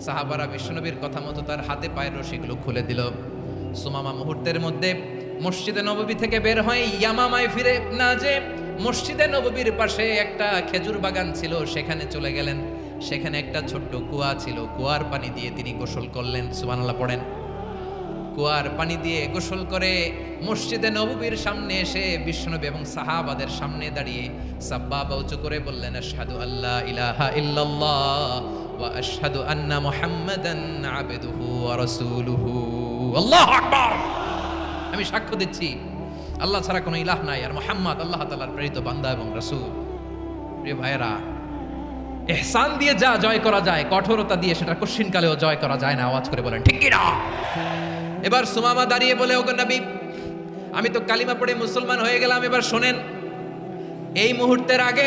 সাহাবারা বিশ্বনবীর কথা মতো তার হাতে পায়ের রশিগুলো খুলে দিল। সুমামা মুহূর্তের মধ্যে মসজিদে নববী থেকে বের হয়ে ইয়ামামায় ফিরে না যে মসজিদে নববীর পাশে একটা খেজুর বাগান ছিল, সেখানে চলে গেলেন। সেখানে একটা ছোট্ট কুয়া ছিল, কুয়ার পানি দিয়ে তিনি গোসল করলেন। সুবহানাল্লাহ, পড়েন। কুয়ার পানি দিয়ে গোসল করে মসজিদে নববীর সামনে এসে বিষ্ণুনবী এবং সাহাবাদের সামনে দাঁড়িয়ে সাব্বা উঁচু করে বললেন সাধু আল্লাহ ইলাহা ইল্লাল্লাহ। আন্না মুহাম্মাদান আবদুহু ওয়া রাসূলুহু আল্লাহু আকবার আমি সাক্ষ্য দিচ্ছি, আল্লাহ ছাড়া কোনো ইলাহ নাই, আর মুহাম্মদ আল্লাহ তাআলার প্রেরিত বান্দা এবং রাসূল। প্রিয় ভাইয়েরা এহসান দিয়ে যা জয় করা যায়, কঠোরতা দিয়ে সেটা কঠিনকালেও জয় করা যায় না, আওয়াজ করে বলেন, ঠিক না এবার সুমামা দাঁড়িয়ে বলে, ওগো নবী, আমি তো কালিমা পড়ে মুসলমান হয়ে গেলাম, এবার শোনেন, এই মুহূর্তের আগে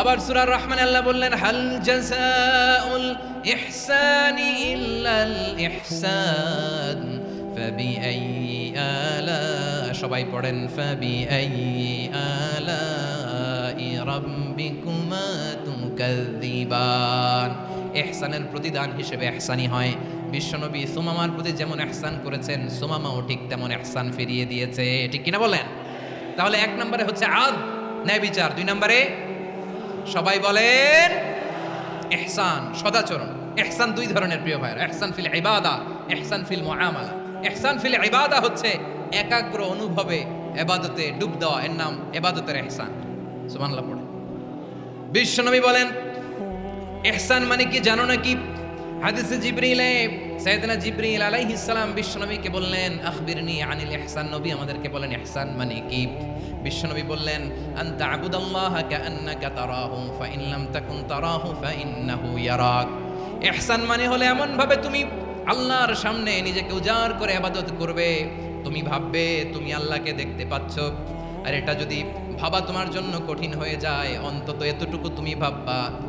আবার সূরার রহমান আল্লাহ বললেন, হাল জাযাউল ইহসানি ইল্লাল ইহসান ফাবিআই আলা, সবাই পড়েন ফাবিআই আলা রাব্বিকুমা তুকাযিবান ইহসানের প্রতিদান হিসেবে ইহসানি হয়। বিশ্বনবী সুমামার প্রতি যেমন ইহসান করেছেন, সুমামাও ঠিক তেমন ইহসান ফিরিয়ে দিয়েছে। ঠিক কিনা বলেন? তাহলে এক নম্বরে হচ্ছে আদ ন্যায় বিচার দুই নম্বরে সবাই বলেন এহসান সদাচরণ। এহসান দুই ধরনের প্রিয় ভাইয়ের। এহসান ফিল ইবাদা এহসান ফিল মুআমালা। এহসান ফিল ইবাদা হচ্ছে একাগ্র অনুভবে এবাদতে ডুব দেওয়া। এর নাম এবাদতের এহসান পড়ে। বিশ্বনবী বলেন এহসান মানে কি জানো নাকি? হাদিসে জিবরিলে, সাইয়েদনা জিবরিল আলাইহিস সালাম বিশ্বনবীকে বললেন, আখবিরনি আনিল ইহসান। নবী আমাদেরকে বলেন, ইহসান মানে কি? বিশ্বনবী বললেন, আন তা'বুদাল্লাহ কাআন্নাকা তারাহু ফা ইন লাম তাকুন তারাহু ফা ইন্নাহু ইয়ারাক। ইহসান মানে হলে এমন ভাবে তুমি আল্লাহর সামনে নিজেকে উজাড় করে ইবাদত করবে। তুমি ভাববে, তুমি আল্লাহকে দেখতে পাচ্ছ। আর এটা যদি ভাবা তোমার জন্য কঠিন হয়ে যায়, অন্তত এতটুকু তুমি ভাববা।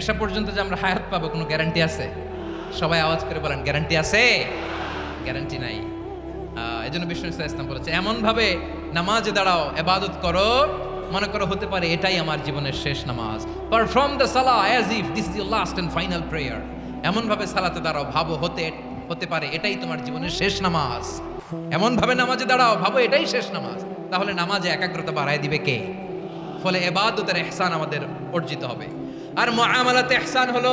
এসা পর্যন্ত যে আমরা হায়াত পাবো, কোনো গ্যারান্টি আছে? সবাই আওয়াজ করে বলেন গ্যারান্টি আছে? গ্যারান্টি নাই। এই জন্য বিষ্ণু ইসলাম বলেছে, এমনভাবে নামাজে দাঁড়াও, এবাদত করো, মনে করো হতে পারে এটাই আমার জীবনের শেষ নামাজ। পারফর্ম দ্য সালা as if this is last and final prayer এমনভাবে সালাতে দাঁড়াও, ভাবো হতে হতে পারে এটাই তোমার জীবনের শেষ নামাজ। এমনভাবে নামাজে দাঁড়াও, ভাবো এটাই শেষ নামাজ। তাহলে নামাজে একাগ্রতা বাড়ায় দিবে কে? ফলে এবাদতের এহসান আমাদের অর্জিত হবে। আর মুআমালাতে ইহসান হলো।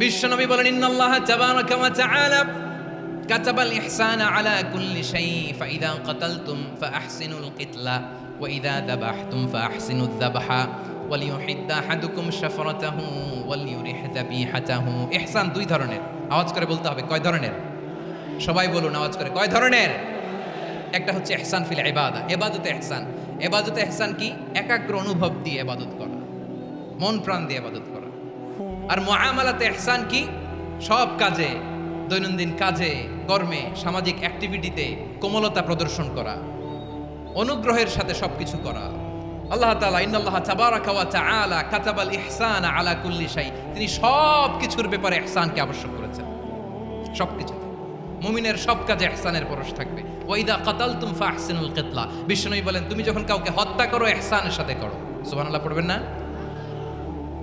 বিশ্বনবী বলেন, ইন্নাল্লাহ তাবারাকা ওয়া তাআলা, কাতাবাল ইহসানা আলা কুল্লি শাই ফাইদা কাতালতুম ফাআহসিনুল কিতলা, ওয়া ইদা দাবাহতুম ফাআহসিনুদ দাবহা ওয়ালিউহিদ্দা আহাদুকুম শাফরাতাহু ওয়ালিউরিহ যাবিহাতাহু ইহসান দুই ধরনের। আওয়াজ করে বলতে হবে, কয় ধরনের? সবাই বলুন, আওয়াজ করে, কয় ধরনের? একটা হচ্ছে এহসান ফিল ইবাদা এবাদতে এহসান এবাদতে এহসান কি? একাগ্র অনুভব দিয়ে এবাদত করা। মন প্রাণ দিয়ে এবাদত করা। আর মুআমালাতে এহসান কি? সব কাজে, দৈনন্দিন কাজে, কর্মে, সামাজিক অ্যাক্টিভিটিতে কোমলতা প্রদর্শন করা। অনুগ্রহের সাথে সবকিছু করা। আল্লাহ তাআলা ইন্নাল্লাহ তাবারাকা ওয়া তাআলা কাতাবাল ইহসান আলা কুল্লি শাই তিনি সব কিছুর ব্যাপারে এহসানকে আবশ্যক করেছেন। সবকিছু মুমিনের সব কাজে এহসানের পরশ থাকবে। ওইদা কাতাল তুম ফাহসিনুল কিতলা। বিষ্ণুই বলেন, তুমি যখন কাউকে হত্যা করো, এহসানের সাথে করো। সুবহানাল্লাহ, পড়বেন না?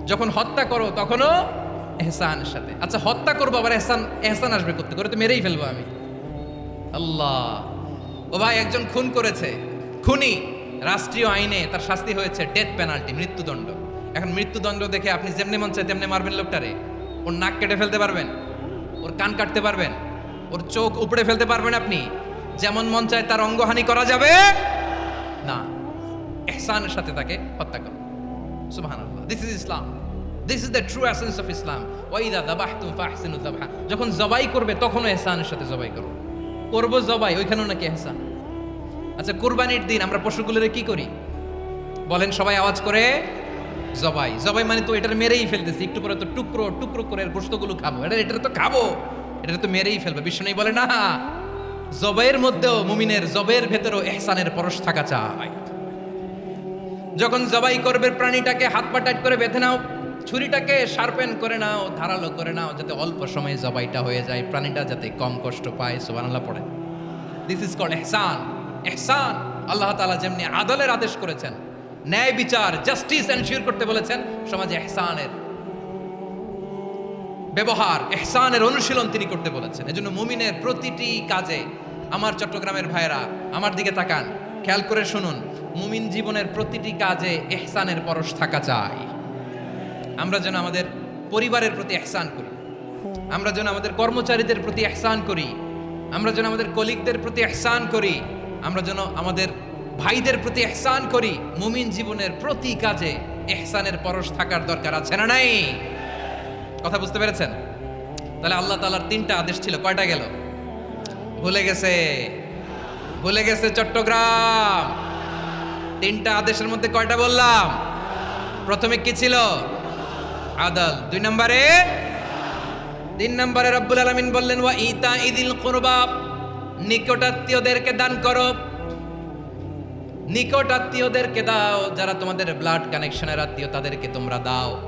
যখন হত্যা করো, তখনও এহসানের সাথে। আচ্ছা হত্যা করব, আবার এহসান এহসান আসবে করতে করে তো মেরেই ফেলব আমি। আল্লাহ। ও ভাই, একজন খুন করেছে। খুনি রাষ্ট্রীয় আইনে তার শাস্তি হয়েছে, ডেথ পেনাল্টি, মৃত্যুদণ্ড। এখন মৃত্যুদণ্ড দেখে আপনি যেমনি মন চায়, তেমনি মারবেন লোকটারে। ওর নাক কেটে ফেলতে পারবেন? ওর কান কাটতে পারবেন? ওর চোখ উপড়ে ফেলতে পারবেন আপনি। যেমন মন চায় তার অঙ্গহানি করা যাবে। না, এহসানের সাথে তাকে হত্যা করো। সুবহানাল্লাহ this is Islam this is the true essence of Islam ওয়াইদা দাবাহতুম ফাহসিনু দাবহা যখন জবাই করবে, তখনও এহসানের সাথে জবাই করো। করব জবাই, ওইখানেও নাকি এহসান। আচ্ছা কুরবানির দিন আমরা পশুগুলোরে কি করি? বলেন, সবাই আওয়াজ করে, জবাই। জবাই মানে তো এটার মেরেই ফেলতেছি। একটু পরে তো টুকরো টুকরো করে গোস্তগুলো খাব। এটা এটা তো খাব। এটা তো মেরেই ফেলবে নেই বলে না। জবাইয়ের মধ্যেও মুমিনের জবের ভেতরেও এহসানের পরশ থাকা চাই। যখন জবাই করবে, প্রাণীটাকে হাত পা টাইট করে বেঁধে নাও, ছুরিটাকে শার্পেন করে নাও, ধারালো করে নাও, যাতে অল্প সময়ে জবাইটা হয়ে যায়, প্রাণীটা যাতে কম কষ্ট পায়, সুবহানাল্লাহ পড়ে। দিস ইজ কল্ড এহসান। এহসান, আল্লাহ তাআলা যেমনি আদলের আদেশ করেছেন, ন্যায় বিচার জাস্টিস এনশিওর করতে বলেছেন, সমাজে এহসানের ব্যবহার, এহসানের অনুশীলন তিনি করতে বলেছেন। এজন্য মুমিনের প্রতিটি কাজে আমার চট্টগ্রামের ভাইরা আমার দিকে তাকান, খেয়াল করে শুনুন, মুমিন জীবনের প্রতিটি কাজে এহসানের পরশ থাকা চাই। আমরা যেন আমাদের পরিবারের প্রতি এহসান করি, আমরা যেন আমাদের কর্মচারীদের প্রতি এহসান করি, আমরা যেন আমাদের কলিগদের প্রতি এহসান করি, আমরা যেন আমাদের ভাইদের প্রতি এহসান করি, মুমিন জীবনের প্রতি কাজে এহসানের পরশ থাকার দরকার আছে না নাই? কথা বুঝতে পেরেছেন? তাহলে আল্লাহ তালার তিনটা আদেশ ছিল, কয়টা গেল? ভুলে গেছে ভুলে গেছে চট্টগ্রাম। তিনটা আদেশের মধ্যে কয়টা বললাম? প্রথমে কি ছিল? আদল। দুই নম্বরে? তিন নম্বরে রব্বুল আলমিন বললেন, ওয়া ইতা ইদিল কুরবা নিকটাত্মীয়দেরকে দান করো। নিকট আত্মীয়দেরকে দাও, যারা তোমাদের ব্লাড কানেকশনের আত্মীয়, তাদেরকে তোমরা দাও।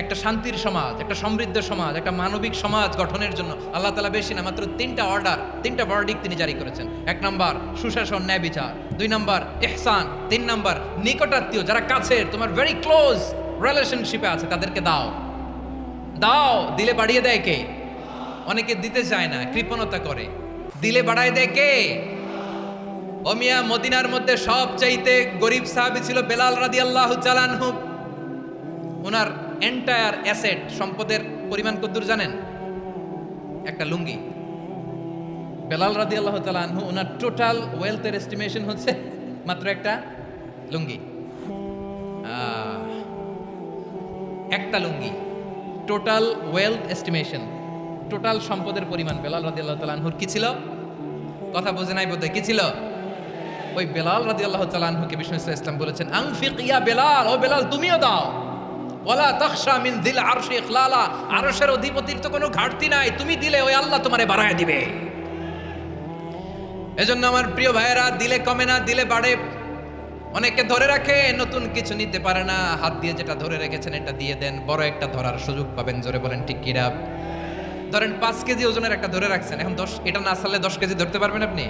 একটা শান্তির সমাজ, একটা সমৃদ্ধ সমাজ, একটা মানবিক সমাজ গঠনের জন্য আল্লাহ তালা বেশি না, মাত্র তিনটা অর্ডার তিনটা ভার্ডিক তিনি জারি করেছেন। এক নম্বর, সুশাসন, ন্যায় বিচার। দুই নম্বর এহসান তিন নম্বর, নিকটাত্মীয়, যারা কাছের, তোমার ভেরি ক্লোজ রিলেশনশিপে আছে, তাদেরকে দাও। দাও, দিলে বাড়িয়ে দেয় কে? অনেকে দিতে চায় না, কৃপণতা করে। দিলে বাড়ায় দেয় কে? অমিয়া মদিনার মধ্যে সব চাইতে গরিব সাহাবি ছিল বেলাল রাদি আল্লাহ চালানহু ওনার এন্টায়ার অ্যাসেট সম্পদের পরিমাণ কদ্দূর জানেন? একটা লুঙ্গি। বেলাল রাদি আল্লাহ তালানহু ওনার টোটাল ওয়েলথের এস্টিমেশন হচ্ছে মাত্র একটা লুঙ্গি। একটা লুঙ্গি। টোটাল ওয়েলথ এস্টিমেশন টোটাল সম্পদের পরিমাণ, বেলাল রাদি আল্লাহ তালানহুর কি ছিল? কথা বোঝে নাই বোধহয়, কি ছিল? ওই বেলাল রাদি আল্লাহ তালানহুকে বিষ্ণু ইসলাম বলেছেন, আংফিক ইয়া বেলাল, ও বেলাল, তুমিও দাও। ওয়ালা তখশা মিন দিল আরশে ইখলালা। আরশের অধিপতির তো কোনো ঘাটতি নাই। তুমি দিলে ওই আল্লাহ তোমারে বাড়ায় দিবে। এজন্য আমার প্রিয় ভাইয়েরা, দিলে কমে না, দিলে বাড়ে। অনেকে ধরে রাখে, নতুন কিছু নিতে পারে না। হাত দিয়ে যেটা ধরে রেখেছেন, এটা দিয়ে দেন। বড় একটা ধরার সুযোগ পাবেন, জোরে বলেন, ঠিক কিরা? ধরেন পাঁচ কেজি ওজনের একটা ধরে রাখছেন। এখন দশ, এটা না আসলে দশ কেজি ধরতে পারবেন আপনি?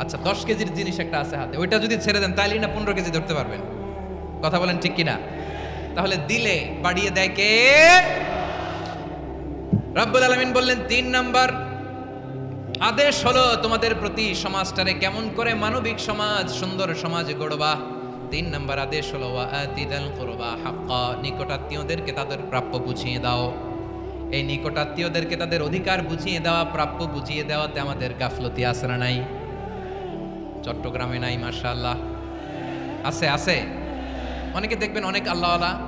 আচ্ছা দশ কেজির জিনিস একটা আছে হাতে। ওইটা যদি ছেড়ে দেন, তাইলেই না পনেরো কেজি ধরতে পারবেন। কথা বলেন ঠিক কিনা? তাহলে দিলে বাড়িয়ে দেয় কে? রব্বুল আলমিন বললেন, তিন নাম্বার। আদেশ হলো তোমাদের প্রতি সমাজটারে কেমন করে মানবিক সমাজ, সুন্দর সমাজ গড়বা। তিন নাম্বার আদেশ হলো ওয়াতিদাল কুরবা হাক্কা নিকটাত্মীয়দেরকে তাদের প্রাপ্য বুঝিয়ে দাও। এই নিকটাত্মীয়দেরকে তাদের অধিকার বুঝিয়ে দেওয়া, প্রাপ্য বুঝিয়ে দেওয়াতে আমাদের গাফলতি না নাই? চট্টগ্রামে নাই মার্শাল্লাহ আছে আছে। অনেকে দেখবেন অনেক আল্লাহ আল্লাহওয়ালা।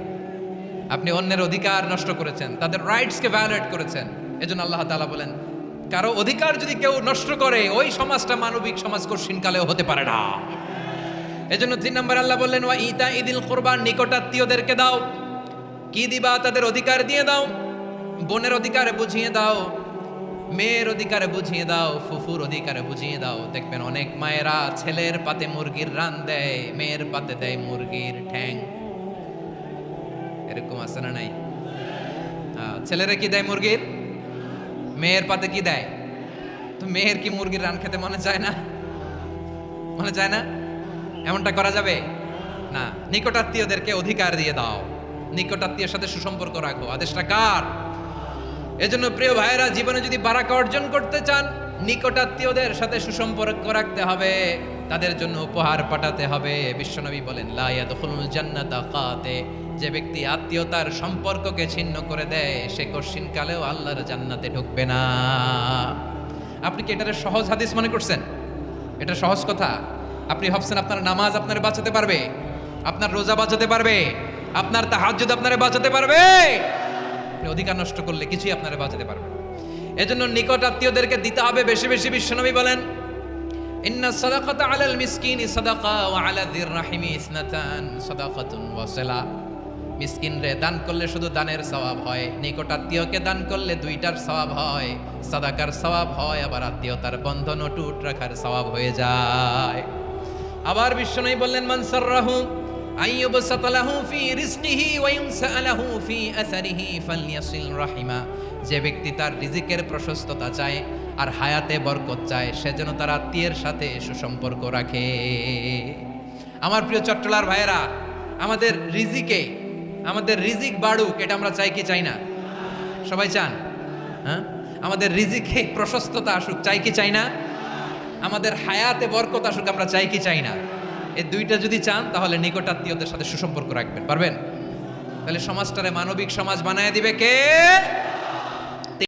আপনি অন্যের অধিকার নষ্ট করেছেন, তাদের রাইটসকে ভায়োলেট করেছেন। এজন্য আল্লাহ তাআলা বলেন, কারও অধিকার যদি কেউ নষ্ট করে, ওই সমাজটা মানবিক সমাজ কঠিনকালেও হতে পারে না। এজন্য তিন নম্বর আল্লাহ বললেন, ওয়া ইতা ইদিল কোরবান, নিকটাত্মীয়দেরকে দাও। কি দিবা তাদের অধিকার দিয়ে দাও। বোনের অধিকারে বুঝিয়ে দাও। মেয়ের অধিকারে বুঝিয়ে দাও। ফুফুর অধিকারে বুঝিয়ে দাও। দেখবেন অনেক মায়েরা ছেলের পাতে মুরগির রান দেয়, মেয়ের পাতে দেয় মুরগির ঠ্যাং। এরকম আছে না নাই? ছেলেরা কি দেয় মুরগির? মেয়ের পাতে কি দেয়? তো মেয়ের কি মুরগির রান খেতে মনে চায় না? মনে চায় না? এমনটা করা যাবে? না, নিকটাত্মীয়দেরকে অধিকার দিয়ে দাও। নিকটাত্মীয়ের সাথে সুসম্পর্ক রাখো। আদেশটা কার? এজন্য প্রিয় ভাইয়েরা, জীবনে যদি বারাকা অর্জন করতে চান, নিকটাত্মীয়দের সাথে সুসম্পর্ক রাখতে হবে। তাদের জন্য উপহার পাঠাতে হবে। বিশ্বনবী বলেন, লা ইয়াদখুলুল জান্নাতা যে ব্যক্তি আত্মীয়তার সম্পর্ককে ছিন্ন করে দেয়, সে কশিন কালেও আল্লাহর জান্নাতে ঢুকবে না। আপনি কি এটারে সহজ হাদিস মনে করছেন? এটা সহজ কথা। আপনি ভাবছেন আপনার নামাজ আপনার বাঁচাতে পারবে, আপনার রোজা বাঁচাতে পারবে, আপনার তাহাজ্জুদ আপনারে বাঁচাতে পারবে। আপনি অধিকার নষ্ট করলে কিছুই আপনারা বাঁচাতে পারবে। এজন্য নিকট আত্মীয়দেরকে দিতে হবে। বেশি বেশি বিশ্বনবী বলেন ইন্না সাদাকাতা আলাল মিসকিনি সাদাকা ওয়া আলা যির রাহিমি ইসনাতান সাদাকাতুন ওয়া সিলা মিসকিন রে দান করলে শুধু দানের সওয়াব হয় নিকট আত্মীয়কে দান করলে দুইটার সওয়াব হয়, সাদাকার সওয়াব হয়, আবার আত্মীয়তার বন্ধন অটুট রাখার সওয়াব হয়ে যায়। আবার বিশ্বনবী বললেন, মান সাররাহু আইয়ুবসাত লাহু ফি রিজকিহি ওয়া ইউনসা লাহু ফি আসারিহি ফালইয়াসিল রাহিমা যে ব্যক্তি তার রিজিকের প্রশস্ততা চায় আর হায়াতে বরকত চায়, সে যেন তার আত্মীয়ের সাথে সুসম্পর্ক রাখে। আমার প্রিয় চট্টলার ভাইয়েরা, আমাদের রিজিকে, আমাদের রিজিক বাড়ুক, এটা আমরা চাই কি চাই না? সবাই চান? হ্যাঁ? আমাদের রিজিকে প্রশস্ততা আসুক, চাই কি চাই না? আমাদের হায়াতে বরকত আসুক, আমরা চাই কি চাই না? এই দুইটা যদি চান, তাহলে নিকটাত্মীয়দের সাথে সুসম্পর্ক রাখবেন, পারবেন? তাহলে সমাজটারে মানবিক সমাজ বানায় দিবে কে?